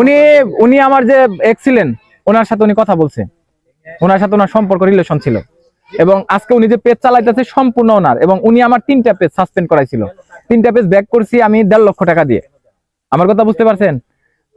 উনি উনি আমার যে এক্স ছিলেন, ওনার সাথে উনি কথা বলছে। ওনার সাথে ওনার সম্পর্ক রিলেশন ছিল। এবং আজকে উনি যে পেজ চালাইতেছে সম্পূর্ণ ওনার এবং উনি আমার তিনটা পেজ সাসপেন্ড করাইছিল। তিনটা পেজ ব্যাক করছি আমি দেড় লক্ষ টাকা দিয়ে। আমার কথা বুঝতে পারছেন?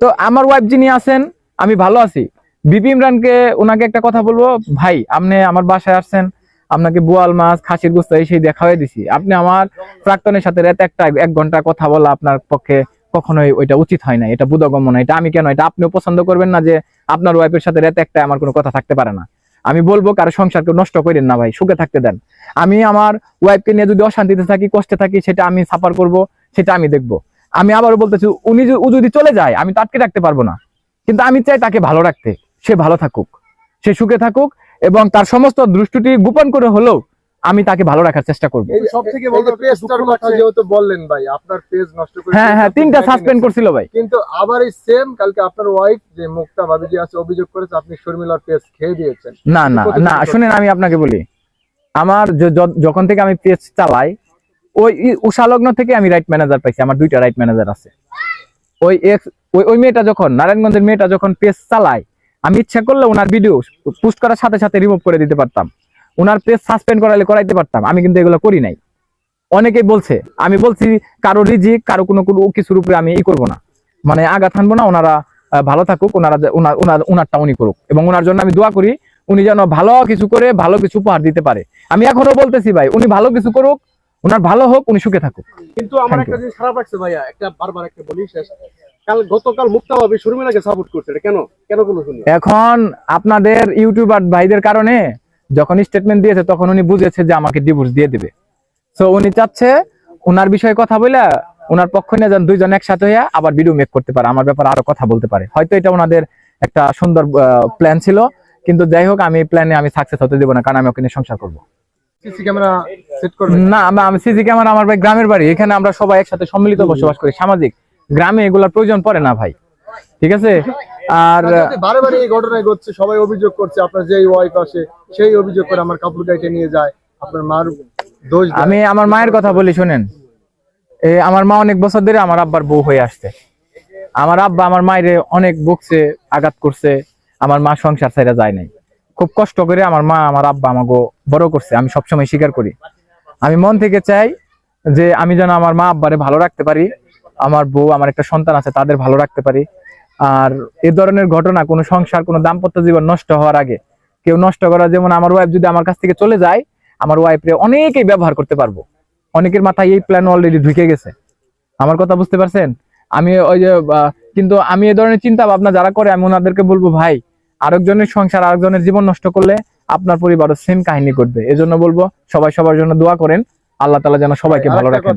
তো আমার ওয়াইফ যিনি আছেন, আমি ভালো আছি। বিপি ইমরানকে ওনাকে একটা কথা বলব, ভাই, আপনি আমার বাসায় আসছেন, আপনাকে বোয়াল মাছ, খাসির গুস্ত এই সেই দেখাই দিছি। আপনি আমার প্রাক্তনের সাথে রাত একটা, এক ঘণ্টা কথা বলা আপনার পক্ষে কখনোই ওইটা উচিত হয় না, এটা বুধগম্য না, এটা আমি কেন, এটা আপনিও পছন্দ করবেন না যে আপনার ওয়াইফের সাথে রাতে একটা আমার কোনো কথা থাকতে পারে না। আমি বলব কারও সংসারকে নষ্ট করেন না ভাই, সুখে থাকতে দেন। আমি আমার ওয়াইফকে নিয়ে যদি অশান্তিতে থাকি, কষ্টে থাকি, সেটা আমি সাফার করব, সেটা আমি দেখব। আমি আবারও বলতেছি, উনি ও যদি চলে যায়, আমি তো আটকে রাখতে পারব না। কিন্তু আমি চাই তাকে ভালো রাখতে, সে ভালো থাকুক, সে সুখে থাকুক এবং তার সমস্ত দৃষ্টিটি গোপন করে হলেও আমি তাকে ভালো রাখার চেষ্টা করব। এই বড় পেজটার কথা যেহেতু বললেন ভাই আপনার পেজ নষ্ট করে হ্যাঁ হ্যাঁ তিনটা সাসপেন্ড করছিল ভাই। কিন্তু আবার এই সেম কালকে আপনার ওয়াইফ যে মুক্তা ভাবি যে আছে অভিযোগ করেছে আপনি শর্মিলার পেজ খেয়ে দিয়েছেন। না না না শুনেন আমি আপনাকে বলি। আমার যখন থেকে আমি পেজ চালাই ওই উষালগ্ন থেকে আমি রাইট ম্যানেজার পাইছি আমার দুইটা রাইট ম্যানেজার আছে। ওই এক্স ওই ওই মেয়েটা যখন নারায়ণগঞ্জের মেয়েটা যখন পেজ চালায় আমি ইচ্ছা করলে ওনার ভিডিও পোস্ট করার সাথে সাথে রিমুভ করে দিতে পারতাম। ওনার পেজ সাসপেন্ড করালে করাইতে পারতাম আমি কিন্তু এগুলো করি নাই। অনেকেই বলছে আমি বলছি কারও রিজিক কারও কোনো কোনো কিছুর উপরে আমি ই করব না। মানে আঘাত আনব না ওনারা ভালো থাকুক ওনারা ওনার ওনার ওনারটা উনি করুক। এবং ওনার জন্য আমি দোয়া করি উনি যেন ভালো কিছু করে ভালো কিছু উপহার দিতে পারে। আমি এখনও বলতেছি ভাই উনি ভালো কিছু করুক ওনার ভালো হোক উনি সুখে থাকুক। কিন্তু আমার একটা জিনিস খারাপ লাগছে ভাইয়া একটা বারবার একটা বলি শেষ। কাল গতকাল মুক্তা ভাবি শর্মিলাকে সাপোর্ট করছে কেন? কেন কোনো শুনি? এখন আপনাদের ইউটিউবার ভাইদের কারণে যখন স্টেটমেন্ট দিয়েছে তখন উনি বুঝেছে যে আমাকে ডিভোর্স দিয়ে দিবে। তো উনি চাচ্ছে ওনার বিষয়ে কথা বলে ওনার পক্ষ নিয়ে যেন দুইজন একসাথে হয়ে আবার ভিডিও মেক করতে পারে আমার ব্যাপারে আরও কথা বলতে পারে। হয়তো এটা ওনাদের একটা সুন্দর প্ল্যান ছিল কিন্তু যাই হোক আমি প্ল্যানে আমি সাকসেস হতে দেবো না কারণ আমি ওকে নিয়ে সংসার করব। সিসি ক্যামেরা সেট করবেন না আমি- আমি সিসি ক্যামেরা আমার ভাই গ্রামের বাড়ি এখানে আমরা সবাই একসাথে সম্মিলিত বসবাস করি সামাজিক। গ্রামে এগুলোর প্রয়োজন পড়ে না ভাই ঠিক আছে? আর যদি বারে বারে এই ঘটনায় ঘটছে সবাই অভিযোগ করছে আপনার যেই ওয়াইফ আসে সেই অভিযোগ করে আমার কাপড় গাইতে নিয়ে যায় আপনার মার দোষ আমি আমার মায়ের কথা বলি শুনেন। এ আমার মা অনেক বছর ধরে আমার আব্বার বউ হয়ে আসছে। আমার আব্বা আমার মায়ের অনেক বকছে আঘাত করছে আমার মা সংসার ছাইরা যায় নাই। খুব কষ্ট করে আমার মা আমার আব্বা আমাকে বড় করছে আমি সবসময় স্বীকার করি। আমি মন থেকে চাই যে আমি যেন আমার মা আব্বারে ভালো রাখতে পারি আমার বউ আমার একটা সন্তান আছে তাদের ভালো রাখতে পারি। আর এ ধরনের ঘটনা কোনো সংসার কোনো দাম্পত্য জীবন নষ্ট হওয়ার আগে কেউ নষ্ট করা যেমন আমার ওয়াইফ যদি আমার কাছ থেকে চলে যায় আমার ওয়াইফরে অনেকেই ব্যবহার করতে পারব। অনেকের মাথায় এই প্ল্যান অলরেডি ঢুকে গেছে। আমার কথা বুঝতে পারছেন? আমি ওই যে কিন্তু আমি এ ধরনের চিন্তা ভাবনা যারা করে আমি ওনাদেরকে বলব ভাই আরেকজনের সংসার আরেকজনের জীবন নষ্ট করলে আপনার পরিবারও সেম কাহিনী ঘটবে। এজন্য বলব সবাই সবার জন্য দোয়া করেন। আল্লাহ তালা যেন সবাইকে ভালো রাখেন।